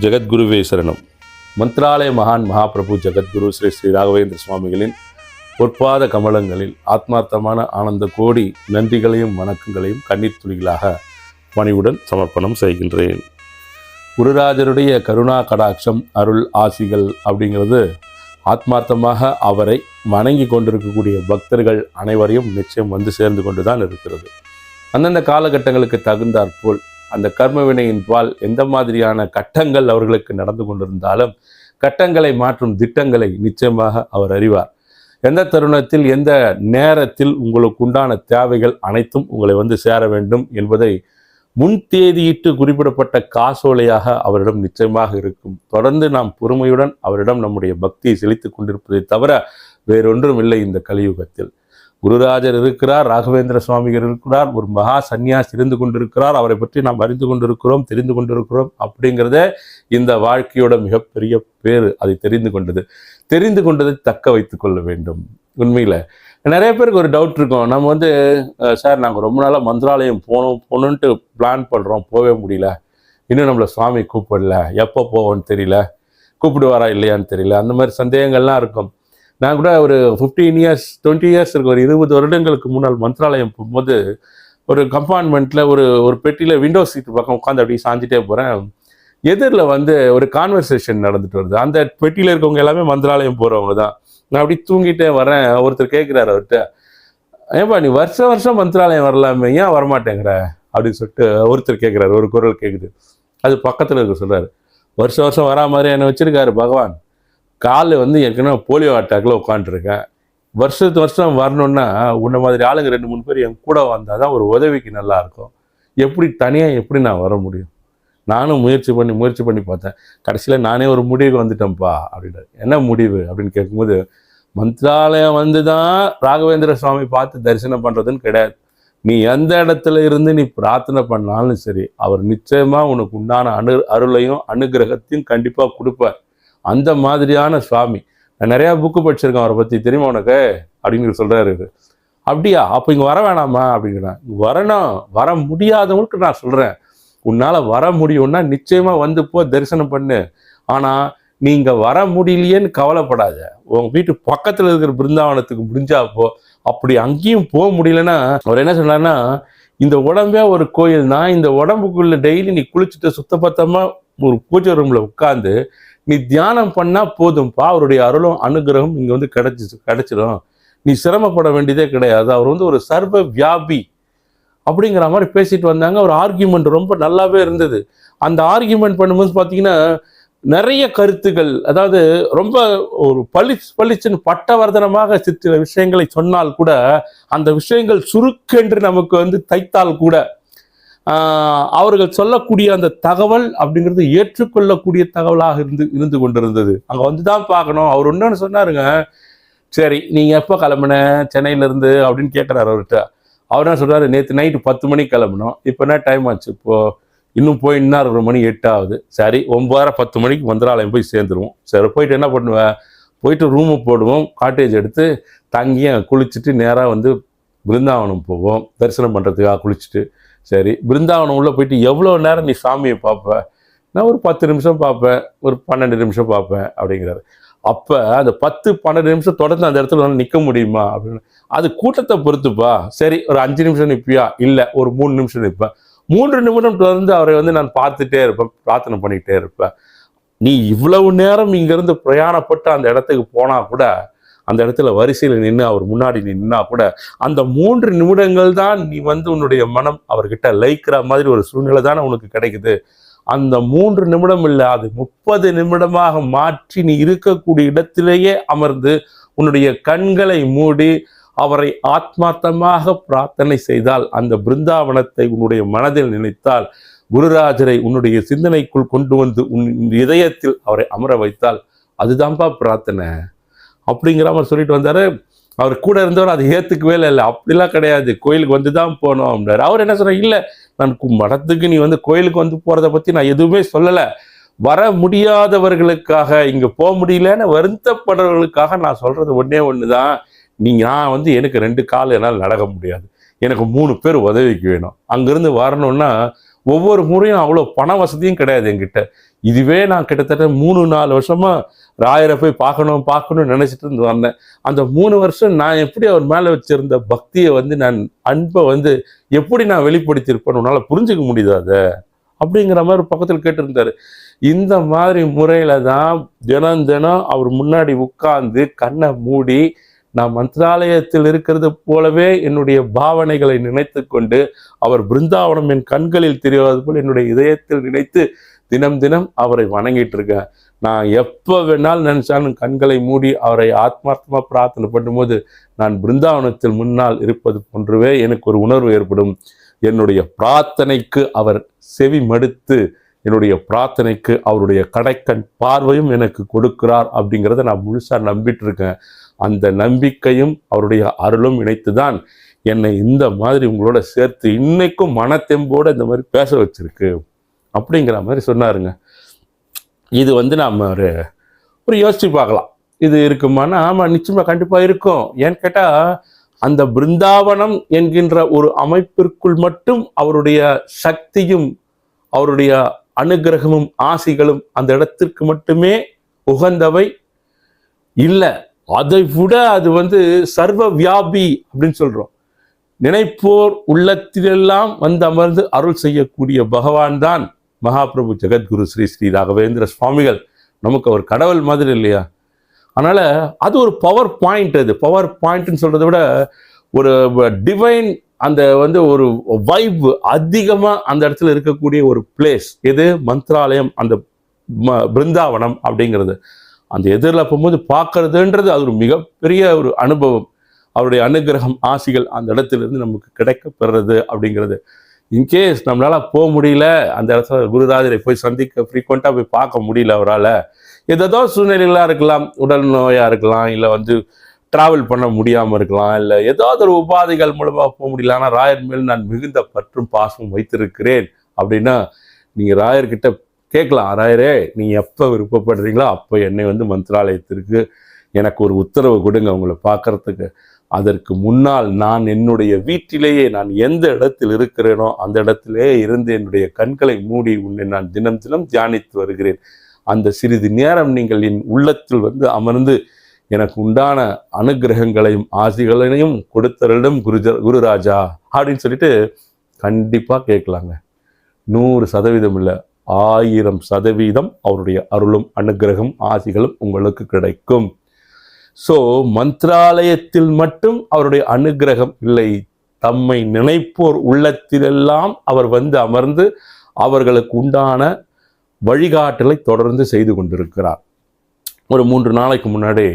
ஜெகத்குருவே சரணம். மந்த்ராலய மகான் மகாபிரபு ஜெகத்குரு ஸ்ரீ ஸ்ரீ ராகவேந்திர சுவாமிகளின் பொற்பாத கமலங்களில் ஆத்மார்த்தமான ஆனந்த கோடி நன்றிகளையும் வணக்கங்களையும் கண்ணீர் துளிகளாக பணிவுடன் சமர்ப்பணம் செய்கின்றேன். குருராஜருடைய கருணா கடாட்சம் அருள் ஆசிகள் அப்படிங்கிறது ஆத்மார்த்தமாக அவரை வணங்கி கொண்டிருக்கக்கூடிய பக்தர்கள் அனைவரையும் நிச்சயம் வந்து சேர்ந்து கொண்டு தான் இருக்கிறது. அந்தந்த காலகட்டங்களுக்கு தகுந்தாற்போல் அந்த கர்ம வினையின் பால் எந்த மாதிரியான கட்டங்கள் அவர்களுக்கு நடந்து கொண்டிருந்தாலும் கட்டங்களை மாற்றும் திட்டங்களை நிச்சயமாக அவர் அறிவார். எந்த தருணத்தில் எந்த நேரத்தில் உங்களுக்கு உண்டான தேவைகள் அனைத்தும் உங்களை வந்து சேர வேண்டும் என்பதை முன் தேதியிட்டு குறிப்பிடப்பட்ட காசோலையாக அவரிடம் நிச்சயமாக இருக்கும். தொடர்ந்து நாம் பொறுமையுடன் அவரிடம் நம்முடைய பக்தியை செலுத்திக் கொண்டிருப்பதை தவிர வேறொன்றும் இல்லை இந்த கலியுகத்தில். குருராஜர் இருக்கிறார் ராகவேந்திர சுவாமிகள் இருக்கிறார் ஒரு மகா சந்நியாஸ் இருந்து கொண்டிருக்கிறார் அவரை பற்றி நாம் அறிந்து கொண்டிருக்கிறோம் தெரிந்து கொண்டிருக்கிறோம் அப்படிங்கிறதே இந்த வாழ்க்கையோட மிகப்பெரிய பேர் அதை தெரிந்து கொண்டது தெரிந்து கொண்டதை தக்க வைத்து கொள்ள வேண்டும். உண்மையில் நிறைய பேருக்கு ஒரு டவுட் இருக்கும். நம்ம வந்து சார் நாங்கள் ரொம்ப நாளாக மந்திராலயம் போகணும் போகணுன்ட்டு பிளான் பண்ணுறோம் போகவே முடியல. இன்னும் நம்மளை சுவாமி கூப்பிடல. எப்போ போவோம்னு தெரியல. கூப்பிடுவாரா இல்லையான்னு தெரியல. அந்த மாதிரி சந்தேகங்கள்லாம் இருக்கும். நான் கூட ஒரு ஃபிஃப்டீன் இயர்ஸ் டுவெண்ட்டி இயர்ஸ் இருக்க ஒரு இருபது வருடங்களுக்கு முன்னால் மந்திராலயம் போகும்போது ஒரு கம்பார்ட்மெண்ட்டில் ஒரு ஒரு பெட்டியில் விண்டோ சீட்டு பக்கம் உட்காந்து அப்படியே சாஞ்சிட்டே போகிறேன் எதிரில் வந்து ஒரு கான்வர்சேஷன் நடந்துட்டு வருது. அந்த பெட்டியில் இருக்கவங்க எல்லாமே மந்திராலயம் போகிறவங்க தான். நான் அப்படி தூங்கிட்டே வரேன் ஒருத்தர் கேட்குறாரு அவர்கிட்ட. ஏன்பா நீ வருஷம் வருஷம் மந்திராலயம் வரலாமே ஏன் வரமாட்டேங்கிற? அப்படின்னு சொல்லிட்டு ஒருத்தர் கேட்குறாரு ஒரு குரல் கேட்குது அது பக்கத்தில் இருக்க சொல்கிறார் வருஷம் வருஷம் வரா மாதிரி என்னை வச்சுருக்காரு பகவான். கால் வந்து ஏற்கனவே போலியோ அட்டாக்கில் உட்காந்துருக்கேன் வருஷத்து வருஷம் வரணுன்னா உன்ன மாதிரி ஆளுங்க ரெண்டு மூணு பேர் என் கூட வந்தால் தான் ஒரு உதவிக்கு நல்லா இருக்கும். எப்படி தனியாக எப்படி நான் வர முடியும்? நானும் முயற்சி பண்ணி முயற்சி பண்ணி பார்த்தேன். கடைசியில் நானே ஒரு முடிவுக்கு வந்துட்டேன்ப்பா அப்படின்ட்டு என்ன முடிவு? அப்படின்னு கேட்கும்போது மந்திராலயம் வந்து தான் ராகவேந்திர சுவாமி பார்த்து தரிசனம் பண்ணுறதுன்னு கிடையாது. நீ எந்த இடத்துல இருந்து நீ பிரார்த்தனை பண்ணாலும் சரி அவர் நிச்சயமாக உனக்கு உண்டான அனு அருளையும் அனுகிரகத்தையும் கண்டிப்பாக கொடுப்பார். அந்த மாதிரியான சுவாமி. நான் நிறையா புக்கு படிச்சிருக்கேன் அவரை பற்றி தெரியுமா உனக்கு? அப்படின்னு சொல்கிறாரு அப்படியா? அப்போ இங்கே வர வேணாமா? அப்படிங்கிறான் வரணும். வர முடியாதவங்களுக்கு நான் சொல்கிறேன் உன்னால் வர முடியும்னா நிச்சயமாக வந்து போ தரிசனம் பண்ணு. ஆனால் நீங்கள் வர முடியலையேன்னு கவலைப்படாத. உங்கள் வீட்டு பக்கத்தில் இருக்கிற பிருந்தாவனத்துக்கு முடிஞ்சாப்போ அப்படி அங்கேயும் போக முடியலன்னா அவர் என்ன சொன்னார்னா இந்த உடம்பே ஒரு கோயில் தான் இந்த உடம்புக்குள்ள டெய்லி நீ குளிச்சுட்டு சுத்தபத்தமாக ஒரு பூஜை ரூமில் உட்காந்து நீ தியானம் பண்ணா போதும்ப்பா அவருடைய அருளும் அனுகிரகம் இங்க வந்து கிடைச்சி கிடைச்சிடும் நீ சிரமப்பட வேண்டியதே கிடையாது. அவர் வந்து ஒரு சர்வ வியாபி அப்படிங்கிற மாதிரி பேசிட்டு வந்தாங்க. ஒரு ஆர்கியூமெண்ட் ரொம்ப நல்லாவே இருந்தது. அந்த ஆர்கியூமெண்ட் பண்ணும்போது பார்த்தீங்கன்னா நிறைய கருத்துக்கள் அதாவது ரொம்ப ஒரு பளிச் பளிச்சுன்னு பட்டவர்தனமாக சித்திர விஷயங்களை சொன்னால் கூட அந்த விஷயங்கள் சுருக்கென்று நமக்கு வந்து தைத்தால் கூட அவர்கள் சொல்லக்கூடிய அந்த தகவல் அப்படிங்கிறது ஏற்றுக்கொள்ளக்கூடிய தகவலாக இருந்து இருந்து கொண்டிருந்தது. அங்கே வந்து தான் பார்க்கணும். அவர் ஒன்று சொன்னாருங்க. சரி நீங்கள் எப்போ கிளம்புன? சென்னையிலேருந்து அப்படின்னு கேட்குறாரு அவர்கிட்ட. அவர் என்ன சொல்கிறாரு நேற்று நைட்டு பத்து மணிக்கு கிளம்புனோம். இப்போ என்ன டைம் ஆச்சு? இப்போது இன்னும் போய் இன்னும் ஒரு மணி எட்டு ஆகுது. சரி ஒன்பதரை பத்து மணிக்கு மந்திராலயம் போய் சேர்ந்துருவோம். சரி போயிட்டு என்ன பண்ணுவேன் போயிட்டு ரூமு போடுவோம். காட்டேஜ் எடுத்து தங்கி குளிச்சுட்டு நேராக வந்து பிருந்தாவனம் போவோம். தரிசனம் பண்ணுறதுக்காக குளிச்சுட்டு சரி பிருந்தாவனம் உள்ளே போயிட்டு எவ்வளோ நேரம் நீ சாமியை பார்ப்ப? நான் ஒரு பத்து நிமிஷம் பார்ப்பேன் ஒரு பன்னெண்டு நிமிஷம் பார்ப்பேன் அப்படிங்கிறாரு. அப்போ அந்த பத்து பன்னெண்டு நிமிஷம் தொடர்ந்து அந்த இடத்துல நிற்க முடியுமா? அப்படின்னு. அது கூட்டத்தை பொறுத்துப்பா. சரி ஒரு அஞ்சு நிமிஷம் நிற்பியா இல்லை ஒரு மூணு நிமிஷம் நிற்பேன் மூன்று நிமிடம் தொடர்ந்து அவரை வந்து நான் பார்த்துட்டே இருப்பேன் பிரார்த்தனை பண்ணிக்கிட்டே இருப்பேன். நீ இவ்வளவு நேரம் இங்கேருந்து பிரயாணப்பட்டு அந்த இடத்துக்கு போனால் கூட அந்த இடத்துல வரிசையில் நின்று அவர் முன்னாடி நின்னா கூட அந்த மூன்று நிமிடங்கள் தான் நீ வந்து உன்னுடைய மனம் அவர்கிட்ட லயிக்கிற மாதிரி ஒரு சூழ்நிலை தானே உனக்கு கிடைக்குது. அந்த மூன்று நிமிடம் இல்லை அது முப்பது நிமிடமாக மாற்றி நீ இருக்கக்கூடிய இடத்திலேயே அமர்ந்து உன்னுடைய கண்களை மூடி அவரை ஆத்மார்த்தமாக பிரார்த்தனை செய்தால் அந்த பிருந்தாவனத்தை உன்னுடைய மனதில் நினைத்தால் குருராஜரை உன்னுடைய சிந்தனைக்குள் கொண்டு வந்து உன் இதயத்தில் அவரை அமர வைத்தால் அதுதான்ப்பா பிரார்த்தனை. அப்படிங்கிற மாதிரி சொல்லிட்டு வந்தார். அவர் கூட இருந்தவர் அதை ஏற்றுக்கவே இல்லை. அப்படிலாம் கிடையாது. கோயிலுக்கு வந்து தான் போனோம் அப்படின்னாரு. அவர் என்ன சொன்னார்? இல்லை நான் மடத்துக்கு நீ வந்து கோயிலுக்கு வந்து போகிறத பற்றி நான் எதுவுமே சொல்லலை. வர முடியாதவர்களுக்காக இங்கே போக முடியலன்னு வருத்தப்படுறவர்களுக்காக நான் சொல்கிறது ஒன்றே ஒன்று தான் நீங்கள் நான் வந்து எனக்கு ரெண்டு கால் என்னால் நடக்க முடியாது. எனக்கு மூணு பேர் உதவிக்கு வேணும். அங்கேருந்து வரணும்னா ஒவ்வொரு முறையும் அவ்வளோ பண வசதியும் கிடையாது என்கிட்ட. இதுவே நான் கிட்டத்தட்ட மூணு நாலு வருஷமா ராயரை போய் பார்க்கணும் பார்க்கணும்னு நினைச்சிட்டு இருந்து வந்தேன். அந்த மூணு வருஷம் நான் எப்படி அவர் மேலே வச்சிருந்த பக்தியை வந்து நான் அன்பை வந்து எப்படி நான் வெளிப்படுத்தியிருப்பேன் உன்னால் புரிஞ்சுக்க முடியுது அதை? அப்படிங்கிற மாதிரி பக்கத்தில் கேட்டிருந்தாரு. இந்த மாதிரி முறையில் தான் தினம் தினம் அவர் முன்னாடி உட்கார்ந்து கண்ணை மூடி நான் மந்திராலயத்தில் இருக்கிறது போலவே என்னுடைய பாவனைகளை நினைத்து கொண்டு அவர் பிருந்தாவனம் என் கண்களில் தெரியாது போல் என்னுடைய இதயத்தில் நினைத்து தினம் தினம் அவரை வணங்கிட்டு இருக்கேன் நான் எப்போ வேணாலும் நினைச்சாலும் கண்களை மூடி அவரை ஆத்மார்த்தமாக பிரார்த்தனை பண்ணும்போது நான் பிருந்தாவனத்தில் முன்னால் இருப்பது போன்றவே எனக்கு ஒரு உணர்வு ஏற்படும். என்னுடைய பிரார்த்தனைக்கு அவர் செவி மடுத்து என்னுடைய பிரார்த்தனைக்கு அவருடைய கடைக்கண் பார்வையும் எனக்கு கொடுக்கிறார் அப்படிங்கிறத நான் முழுசாக நம்பிட்டு இருக்கேன் அந்த நம்பிக்கையும் அவருடைய அருளும் இணைத்து தான் என்னை இந்த மாதிரி உங்களோட சேர்த்து இன்னைக்கும் மனத்தெம்போடு இந்த மாதிரி பேச வச்சிருக்கு. அப்படிங்கிற மாதிரி சொன்னாருங்க. இது வந்து நாம் ஒரு ஒரு யோசிச்சு பார்க்கலாம். இது இருக்குமானா? ஆமாம் நிச்சயமாக கண்டிப்பாக இருக்கும். ஏன்னு கேட்டால் அந்த பிருந்தாவனம் என்கின்ற ஒரு அமைப்பிற்குள் மட்டும் அவருடைய சக்தியும் அவருடைய அனுகிரகமும் ஆசிகளும் அந்த இடத்திற்கு மட்டுமே உகந்தவை இல்லை. அதை விட அது வந்து சர்வ வியாபி அப்படின்னு சொல்கிறோம் நினைப்போர் உள்ளத்திலெல்லாம் வந்து அமர்ந்து அருள் செய்யக்கூடிய பகவான் தான் மகாபிரபு ஜெகத்குரு ஸ்ரீ ஸ்ரீ ராகவேந்திர சுவாமிகள். நமக்கு அவர் கடவுள் மாதிரி இல்லையா? அதனால் அது ஒரு பவர் பாயிண்ட் அது. பவர் பாயிண்ட்னு சொல்கிறத விட ஒரு டிவைன் அந்த வந்து ஒரு வைப் அதிகமாக அந்த இடத்துல இருக்கக்கூடிய ஒரு பிளேஸ் எது? மந்த்ராலயம் அந்த ம- பிருந்தாவனம் அப்படிங்கிறது. அந்த எதிரில் போகும்போது பார்க்கறதுன்றது அது ஒரு மிகப்பெரிய ஒரு அனுபவம். அவருடைய அனுகிரகம் ஆசிகள் அந்த இடத்துலேருந்து நமக்கு கிடைக்க பெறுறது அப்படிங்கிறது. இன்கேஸ் நம்மளால் போக முடியல அந்த இடத்துல குருதாதிரை போய் சந்திக்க ஃப்ரீக்வெண்ட்டாக போய் பார்க்க முடியல அவரால் ஏதோ சூழ்நிலைகளாக இருக்கலாம் உடல் நோயாக இருக்கலாம் இல்லை வந்து ட்ராவல் பண்ண முடியாமல் இருக்கலாம் இல்லை ஏதாவது ஒரு உபாதைகள் மூலமாக போக முடியல ஆனால் ராயர் மேல் நான் மிகுந்த பற்றும் பாசமும் வைத்திருக்கிறேன் அப்படின்னா நீங்கள் ராயர்கிட்ட கேட்கலாம் ராயரே நீங்கள் எப்போ விருப்பப்படுறீங்களோ அப்போ என்னை வந்து மந்திராலயத்திற்கு எனக்கு ஒரு உத்தரவு கொடுங்க உங்களை பார்க்கறதுக்கு. அதற்கு முன்னால் நான் என்னுடைய வீட்டிலேயே நான் எந்த இடத்தில் இருக்கிறேனோ அந்த இடத்திலே இருந்து என்னுடைய கண்களை மூடி உன்னை நான் தினம் தினம் தியானித்து வருகிறேன். அந்த சிறிது நேரம் நீங்கள் என் உள்ளத்தில் வந்து அமர்ந்து எனக்கு உண்டான அனுகிரகங்களையும் ஆசிகளையும் கொடுத்தரிடம் குருஜ குருராஜா அப்படின்னு சொல்லிட்டு கண்டிப்பாக கேட்கலாங்க. நூறு சதவீதம் இல்லை ஆயிரம் சதவீதம் அவருடைய அருளும் அனுகிரகம் ஆசிகளும் உங்களுக்கு கிடைக்கும். ஸோ மந்திராலயத்தில் மட்டும் அவருடைய அனுகிரகம் இல்லை. தம்மை நினைப்போர் உள்ளத்திலெல்லாம் அவர் வந்து அமர்ந்து அவர்களுக்கு உண்டான வழிகாட்டலை தொடர்ந்து செய்து கொண்டிருக்கிறார். ஒரு மூன்று நாளைக்கு முன்னாடி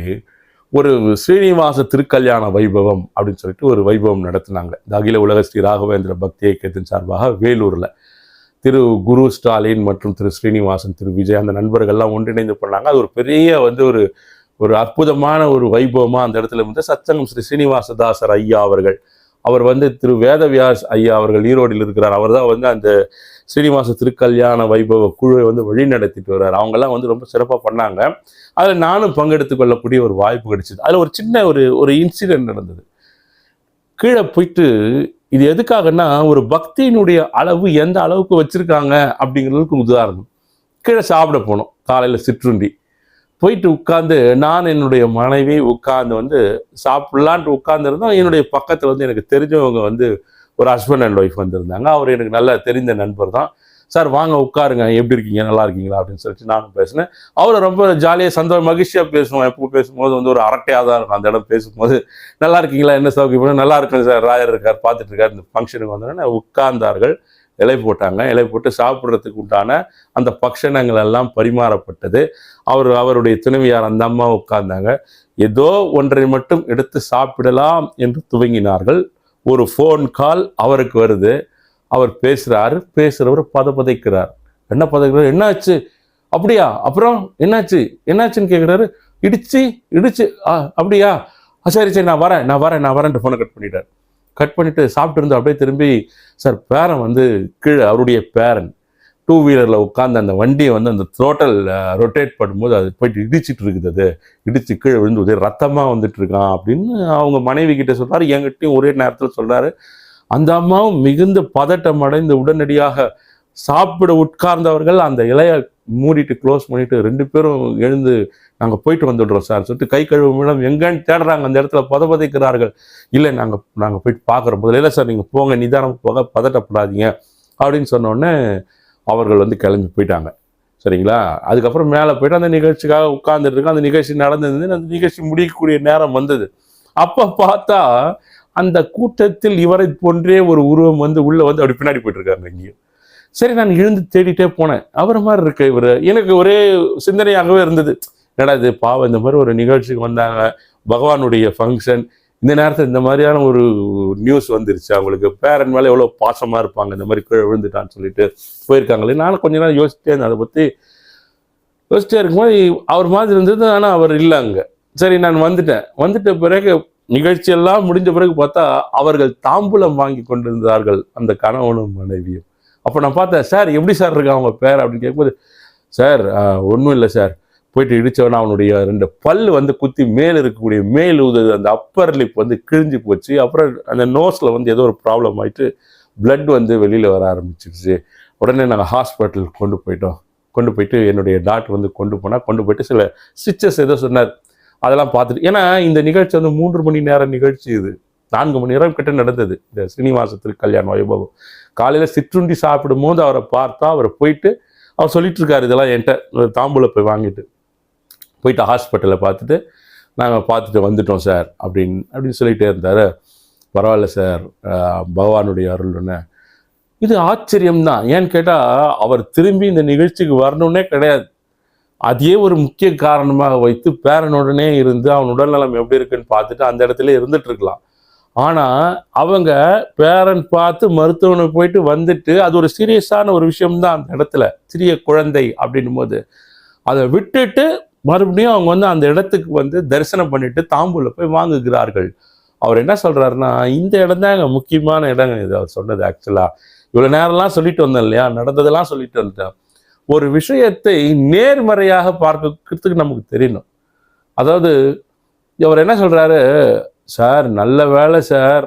ஒரு ஸ்ரீனிவாச திருக்கல்யாண வைபவம் அப்படின்னு சொல்லிட்டு ஒரு வைபவம் நடத்தினாங்க. இந்த அகில உலக ஸ்ரீ ராகவேந்திர பக்தி இயக்கத்தின் சார்பாக வேலூரில். திரு குரு ஸ்டாலின் மற்றும் திரு ஸ்ரீனிவாசன் திரு விஜய் அந்த நண்பர்கள்லாம் ஒன்றிணைந்து பண்ணாங்க. அது ஒரு பெரிய வந்து ஒரு ஒரு அற்புதமான ஒரு வைபவமாக அந்த இடத்துல வந்து சச்சங்கம் ஸ்ரீ ஸ்ரீனிவாசதாசர் ஐயா அவர்கள். அவர் வந்து திரு வேதவியாஸ் ஐயா அவர்கள் ஈரோடில் இருக்கிறார். அவர் தான் வந்து அந்த ஸ்ரீனிவாச திருக்கல்யாண வைபவ குழுவை வந்து வழி நடத்திட்டு வர்றார். அவங்கெல்லாம் வந்து ரொம்ப சிறப்பாக பண்ணாங்க. அதில் நானும் பங்கெடுத்து கொள்ளக்கூடிய ஒரு வாய்ப்பு கிடைச்சிது. அதில் ஒரு சின்ன ஒரு ஒரு இன்சிடென்ட் நடந்தது. கீழே போயிட்டு இது எதுக்காகன்னா ஒரு பக்தியினுடைய அளவு எந்த அளவுக்கு வச்சுருக்காங்க அப்படிங்கிறதுக்கு உதாரணம். கீழே சாப்பிட போனோம். காலையில் சிற்றுண்டி. போயிட்டு உட்காந்து நான் என்னுடைய மனைவி உட்காந்து வந்து சாப்பிட்லான்ட்டு உட்காந்துருந்தோம் என்னுடைய பக்கத்தில் வந்து எனக்கு தெரிஞ்சவங்க வந்து ஒரு ஹஸ்பண்ட் அண்ட் ஒய்ஃப் வந்திருந்தாங்க. அவர் எனக்கு நல்லா தெரிந்த நண்பர் தான். சார் வாங்க உட்காருங்க. எப்படி இருக்கீங்க? நல்லா இருக்கீங்களா? அப்படின்னு சொல்லிட்டு நானும் பேசினேன். அவரை ரொம்ப ஜாலியாக சந்தோஷ மகிழ்ச்சியாக பேசுவோம். எப்போ பேசும்போது வந்து ஒரு அரட்டையாக தான் இருக்கும். அந்த இடம் பேசும்போது நல்லா இருக்கீங்களா? என்ன சௌகரியம் நல்லா இருக்கேன் சார். ராயர் இருக்கார் பார்த்துட்டு இருக்கார். இந்த ஃபங்க்ஷனுக்கு வந்தோடனே உட்கார்ந்தார்கள். இலை போட்டாங்க. இலை போட்டு சாப்பிட்றதுக்கு உண்டான அந்த பக்ஷணங்கள் எல்லாம் பரிமாறப்பட்டது. அவர் அவருடைய துணைவியார் அந்த அம்மா உட்கார்ந்தாங்க. ஏதோ ஒன்றை மட்டும் எடுத்து சாப்பிடலாம் என்று துவங்கினார்கள். ஒரு ஃபோன் கால் அவருக்கு வருது. அவர் பேசுகிறாரு பேசுகிறவர் பதப்பதைக்கிறார் என்ன பதைக்கிறார் என்னாச்சு? அப்படியா? அப்புறம் என்னாச்சு? என்னாச்சுன்னு கேட்குறாரு இடிச்சு இடிச்சு ஆ அப்படியா? ஆ, சரி சரி நான் வரேன் நான் வரேன் நான் வரேன்ட்டு ஃபோனை கட் பண்ணிட்டார். பண்ணிட்டு சாப்பிட்டு இருந்து அப்படியே திரும்பி சார் பேரன் வந்து கீழே அவருடைய பேரன். டூ வீலரில் உட்காந்து அந்த வண்டியை வந்து அந்த த்ரோட்டல் ரொட்டேட் பண்ணும்போது அது போயிட்டு இடிச்சிட்டு இருக்குது அது. இடிச்சு கீழே விழுந்து ஒரே ரத்தமாக வந்துட்டு இருக்கான் அப்படின்னு அவங்க மனைவி கிட்டே சொல்கிறார் என்கிட்டையும் ஒரே நேரத்தில் சொல்றாரு. அந்த அம்மாவும் மிகுந்த பதட்டம் அடைந்து உடனடியாக சாப்பிட உட்கார்ந்தவர்கள் அந்த இலையை மூடிட்டு க்ளோஸ் பண்ணிட்டு ரெண்டு பேரும் எழுந்து நாங்கள் போயிட்டு வந்துடுறோம் சார் சொல்லிட்டு கை கழுவு மேடம் எங்கன்னு தேடுறாங்க. அந்த இடத்துல பதபதைக்கிறார்கள் இல்லை நாங்கள் நாங்கள் போயிட்டு பார்க்குறோம். முதல்ல இல்லை சார் நீங்கள் போங்க நிதானம் போக பதட்டப்படாதீங்க அப்படின்னு சொன்னோடனே அவர்கள் வந்து கிளம்பி போயிட்டாங்க. சரிங்களா? அதுக்கப்புறம் மேலே போயிட்டு அந்த நிகழ்ச்சிக்காக உட்கார்ந்துட்டு இருக்கோம். அந்த நிகழ்ச்சி நடந்தது அந்த நிகழ்ச்சி முடிக்கக்கூடிய நேரம் வந்தது. அப்போ பார்த்தா அந்த கூட்டத்தில் இவரை போன்றே ஒரு உருவம் வந்து உள்ளே வந்து அப்படி பின்னாடி போயிட்டு இருக்காரு சரி நான் எழுந்து தேடிட்டே போனேன். அவர் மாதிரி இருக்கு இவர். எனக்கு ஒரே சிந்தனையாகவே இருந்தது. என்னடா இது பாவம் இந்த மாதிரி ஒரு நிகழ்ச்சிக்கு வந்தாங்க. பகவானுடைய ஃபங்க்ஷன் இந்த நேரத்தில் இந்த மாதிரியான ஒரு நியூஸ் வந்துருச்சு. அவங்களுக்கு பேரன் மேலே எவ்வளோ பாசமாக இருப்பாங்க இந்த மாதிரி கீழே விழுந்துட்டான்னு சொல்லிட்டு போயிருக்காங்களே. நானும் கொஞ்ச நேரம் யோசிச்சிட்டே இருந்தேன். அதை பற்றி யோசிச்சிட்டே இருக்கும்போது அவர் மாதிரி இருந்தது ஆனால் அவர் இல்லை அங்கே. சரி நான் வந்துட்டேன். வந்துட்ட பிறகு நிகழ்ச்சியெல்லாம் முடிஞ்ச பிறகு பார்த்தா அவர்கள் தாம்பூலம் வாங்கி கொண்டிருந்தார்கள் அந்த கணவனும் மனைவியும். அப்போ நான் பார்த்தேன் சார் எப்படி சார் இருக்கா அவங்க பேர்? அப்படின்னு கேட்கும்போது சார் ஒன்றும் இல்லை சார். போயிட்டு இடிச்சவன அவனுடைய ரெண்டு பல் வந்து குத்தி மேல் இருக்கக்கூடிய மேல் உதது அந்த அப்பர் லிப் வந்து கிழிஞ்சு போச்சு. அப்புறம் அந்த நோஸில் வந்து ஏதோ ஒரு ப்ராப்ளம் ஆகிட்டு பிளட் வந்து வெளியில் வர ஆரம்பிச்சிருச்சு. உடனே நாங்கள் ஹாஸ்பிட்டல் கொண்டு போயிட்டோம். கொண்டு போயிட்டு என்னுடைய டாக்டர் வந்து கொண்டு போனால் கொண்டு போயிட்டு சில ஸ்டிச்சஸ் ஏதோ சொன்னார். அதெல்லாம் பார்த்துட்டு ஏன்னா இந்த நிகழ்ச்சி வந்து மூன்று மணி நேரம் நிகழ்ச்சி இது. நான்கு மணி நேரம் கிட்ட நடந்தது. இந்த ஸ்ரீனிவாசத்திற்கு கல்யாண வைபவம் காலையில் சிற்றுண்டி சாப்பிடும் போது அவரை பார்த்தா அவரை போயிட்டு அவர் சொல்லிட்டு இருக்காரு இதெல்லாம் என்கிட்ட ஒரு தாம்பூல போய் வாங்கிட்டு. போயிட்டு ஹாஸ்பிட்டலில் பார்த்துட்டு நாங்கள் பார்த்துட்டு வந்துட்டோம் சார் அப்படின்னு அப்படின்னு சொல்லிகிட்டே இருந்தார். பரவாயில்ல சார் பகவானுடைய அருள்னு இது ஆச்சரியம்தான். ஏன்னு கேட்டால் அவர் திரும்பி இந்த நிகழ்ச்சிக்கு வரணுன்னே கிடையாது. அதையே ஒரு முக்கிய காரணமாக வைத்து பேரனுடனே இருந்து அவன் உடல்நலம் எப்படி இருக்குன்னு பார்த்துட்டு அந்த இடத்துல இருந்துட்டு இருக்கலாம். ஆனால் அவங்க பேரன் பார்த்து மருத்துவனை போயிட்டு வந்துட்டு அது ஒரு சீரியஸான ஒரு விஷயம்தான் அந்த இடத்துல. சிறிய குழந்தை அப்படின்னும் போது அதை விட்டுட்டு மறுபடியும் அவங்க வந்து அந்த இடத்துக்கு வந்து தரிசனம் பண்ணிட்டு தாம்பூல போய் வாங்குகிறார்கள். அவர் என்ன சொல்றாருன்னா இந்த இடம் தான் முக்கியமான இடங்க இது அவர் சொன்னது ஆக்சுவலா இவ்வளவு நேரம்லாம் சொல்லிட்டு வந்தேன் இல்லையா? நடந்ததெல்லாம் சொல்லிட்டு வந்துட்டேன். ஒரு விஷயத்தை நேர்மறையாக பார்க்கறதுக்கு நமக்கு தெரியணும். அதாவது அவர் என்ன சொல்றாரு? சார் நல்ல வேலை சார்.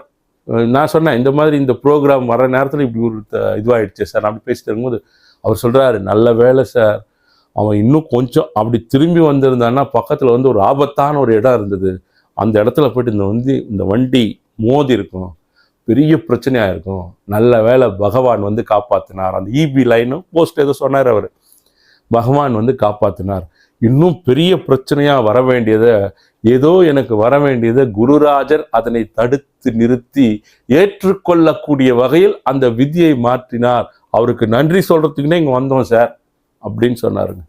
நான் சொன்னேன் இந்த மாதிரி இந்த ப்ரோக்ராம் வர நேரத்தில் இப்படி ஒரு இதுவாகிடுச்சு சார். அப்படி பேசிட்டு இருக்கும்போது அவர் சொல்கிறாரு நல்ல வேலை சார். அவன் இன்னும் கொஞ்சம் அப்படி திரும்பி வந்திருந்தான்னா பக்கத்தில் வந்து ஒரு ஆபத்தான ஒரு இடம் இருந்தது. அந்த இடத்துல போயிட்டு இந்த வந்து இந்த வண்டி மோதி இருக்கும். பெரிய பிரச்சனையாக இருக்கும். நல்ல வேளை பகவான் வந்து காப்பாற்றினார் அந்த இபி லைனும் போஸ்ட் ஏதோ சொன்னார் அவர். பகவான் வந்து காப்பாற்றினார் இன்னும் பெரிய பிரச்சனையாக வர வேண்டியதை ஏதோ எனக்கு வர வேண்டியதை குருராஜர் அதனை தடுத்து நிறுத்தி ஏற்றுக்கொள்ளக்கூடிய வகையில் அந்த விதியை மாற்றினார். அவருக்கு நன்றி சொல்கிறதுக்குன்னே இங்கே வந்தோம் சார். அப்படின்னு சொன்னாருங்க.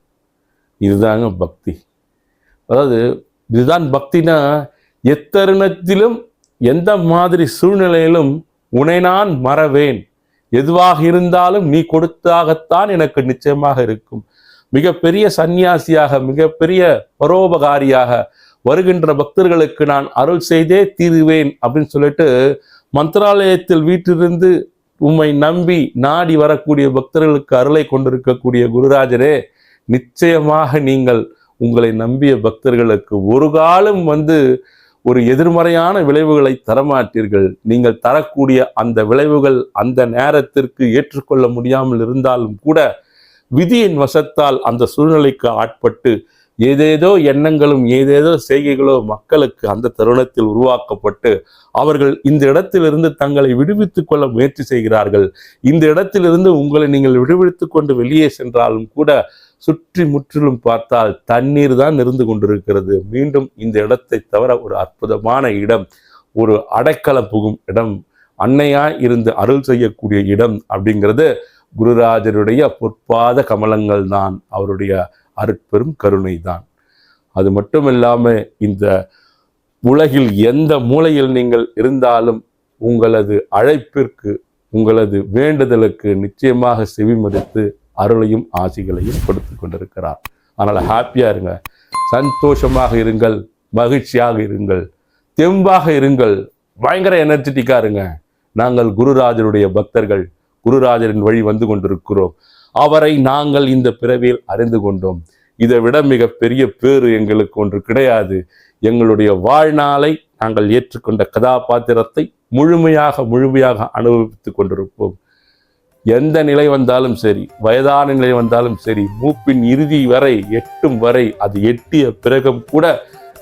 இதுதாங்க பக்தி. அதாவது இதுதான் பக்தினா எத்தருணத்திலும் எந்த மாதிரி சூழ்நிலையிலும் உன்னை நான் மறவேன். எதுவாக இருந்தாலும் நீ கொடுத்தாகத்தான் எனக்கு நிச்சயமாக இருக்கும். மிகப்பெரிய சந்நியாசியாக மிகப்பெரிய பரோபகாரியாக வருகின்ற பக்தர்களுக்கு நான் அருள் செய்தே தீருவேன் அப்படின்னு சொல்லிட்டு மந்திராலயத்தில் வீட்டிலிருந்து உம்மை நம்பி நாடி வரக்கூடிய பக்தர்களுக்கு அருளை கொண்டிருக்கக்கூடிய குருராஜரே நிச்சயமாக நீங்கள் உங்களை நம்பிய பக்தர்களுக்கு ஒரு காலம் வந்து ஒரு எதிர்மறையான விளைவுகளை தரமாட்டீர்கள். நீங்கள் தரக்கூடிய அந்த விளைவுகள் அந்த நேரத்திற்கு ஏற்றுக்கொள்ள முடியாமல் இருந்தாலும் கூட விதியின் வசத்தால் அந்த சூழ்நிலைக்கு ஆட்பட்டு ஏதேதோ எண்ணங்களும் ஏதேதோ செய்கைகளோ மக்களுக்கு அந்த தருணத்தில் உருவாக்கப்பட்டு அவர்கள் இந்த இடத்திலிருந்து தங்களை விடுவித்துக் கொள்ள முயற்சி செய்கிறார்கள். இந்த இடத்திலிருந்து உங்களை நீங்கள் விடுவித்துக் கொண்டு வெளியே சென்றாலும் கூட சுற்றி முற்றிலும் பார்த்தால் தண்ணீர் தான் இருந்து கொண்டிருக்கிறது. மீண்டும் இந்த இடத்தை தவிர ஒரு அற்புதமான இடம் ஒரு அடைக்கலம் புகும் இடம் அன்னையாய் இருந்து அருள் செய்யக்கூடிய இடம் அப்படிங்கிறது குருராஜருடைய பொற்பாத கமலங்கள் தான் அவருடைய அருட்பெரும் கருணை தான் அது மட்டும் இல்லாம இந்த உலகில் எந்த மூலையில் நீங்கள் இருந்தாலும் உங்களது அழைப்பிற்கு உங்களது வேண்டுதலுக்கு நிச்சயமாக செவிமதித்து அருளையும் ஆசிகளையும் கொடுத்து கொண்டிருக்கிறார். அதனால் ஹாப்பியாக இருங்க. சந்தோஷமாக இருங்கள். மகிழ்ச்சியாக இருங்கள். தெம்பாக இருங்கள். பயங்கர எனர்ஜெட்டிக்காக இருங்க. நாங்கள் குருராஜருடைய பக்தர்கள். குருராஜரின் வழி வந்து கொண்டிருக்கிறோம். அவரை நாங்கள் இந்த பிறவியில் அறிந்து கொண்டோம். இதை விட மிக பெரிய பேறு எங்களுக்கு ஒன்று கிடையாது. எங்களுடைய வாழ்நாளை நாங்கள் ஏற்றுக்கொண்ட கதாபாத்திரத்தை முழுமையாக முழுமையாக அனுபவித்துக் கொண்டிருப்போம். எந்த நிலை வந்தாலும் சரி வயதான நிலை வந்தாலும் சரி மூப்பின் இறுதி வரை எட்டும் வரை அது எட்டிய பிறகும் கூட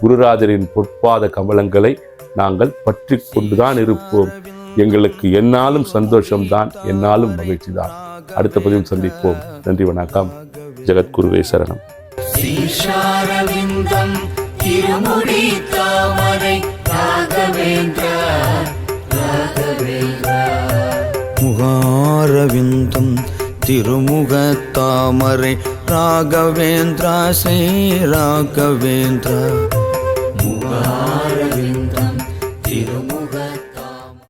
குருராஜரின் பொற்பாத கமலங்களை நாங்கள் பற்றி கொண்டுதான் இருப்போம். எங்களுக்கு என்னாலும் சந்தோஷம்தான் என்னாலும் மகிழ்ச்சி தான் அடுத்த பதிவில் சந்திப்போம். நன்றி வணக்கம். ஜெகத்குருவே சரணம். ஈஷாரவிந்தம் திருமுடி தாமரை ராகவேந்திர ராகவேந்திர. முகாரவிந்தம் திருமுகத்தாமரை ராகவேந்திரா ஸ்ரீ ராகவேந்திரா. முகாரவிந்தம்